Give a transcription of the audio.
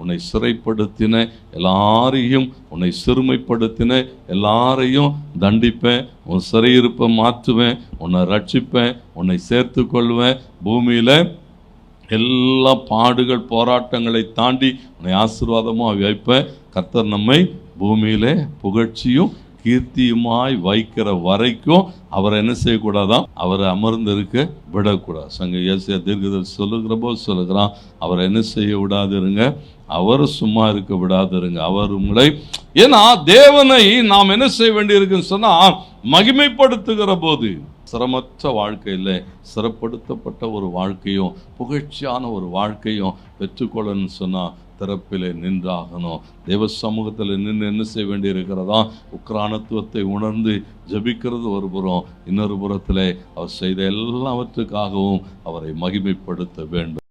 உன்னை சிறைப்படுத்தின எல்லாரையும் உன்னை சிறுமைப்படுத்தின எல்லாரையும் தண்டிப்பேன். உன் சிறையிருப்பை மாற்றுவேன் உன்னை ரட்சிப்பேன் உன்னை சேர்த்து கொள்வேன் பூமியில் எல்லா பாடுகள் போராட்டங்களை தாண்டி உன்னை ஆசீர்வாதமாக வைப்பேன். கர்த்தர் நம்மை பூமியிலே புகழ்ச்சியும் கீர்த்தியுமாய் வைக்கிற வரைக்கும் அவரை என்ன செய்யக்கூடாதான்? அவரை அமர்ந்திருக்க விடக்கூடாது. சங்க இயேசிய தீர்க்கதர் சொல்லுகிற போது சொல்லுகிறான் அவரை என்ன செய்ய விடாதிருங்க? அவர் சும்மா இருக்க விடாதிருங்க. அவர் உங்களை ஏன்னா தேவனை நாம் என்ன செய்ய வேண்டியிருக்குன்னு சொன்னால் மகிமைப்படுத்துகிற போது சிரமற்ற வாழ்க்கையில் சிறப்படுத்தப்பட்ட ஒரு வாழ்க்கையும் புகழ்ச்சியான ஒரு வாழ்க்கையும் பெற்றுக்கொள்ளணும்னு சொன்னால் திறப்பிலே நின்றாகணும். தேவ சமூகத்தில் நின்று என்ன செய்ய வேண்டியிருக்கிறதா? உக்ரானத்துவத்தை உணர்ந்து ஜபிக்கிறது ஒரு புறம் இன்னொரு புறத்தில் அவர் செய்த எல்லாவற்றுக்காகவும் அவரை மகிமைப்படுத்த வேண்டும்.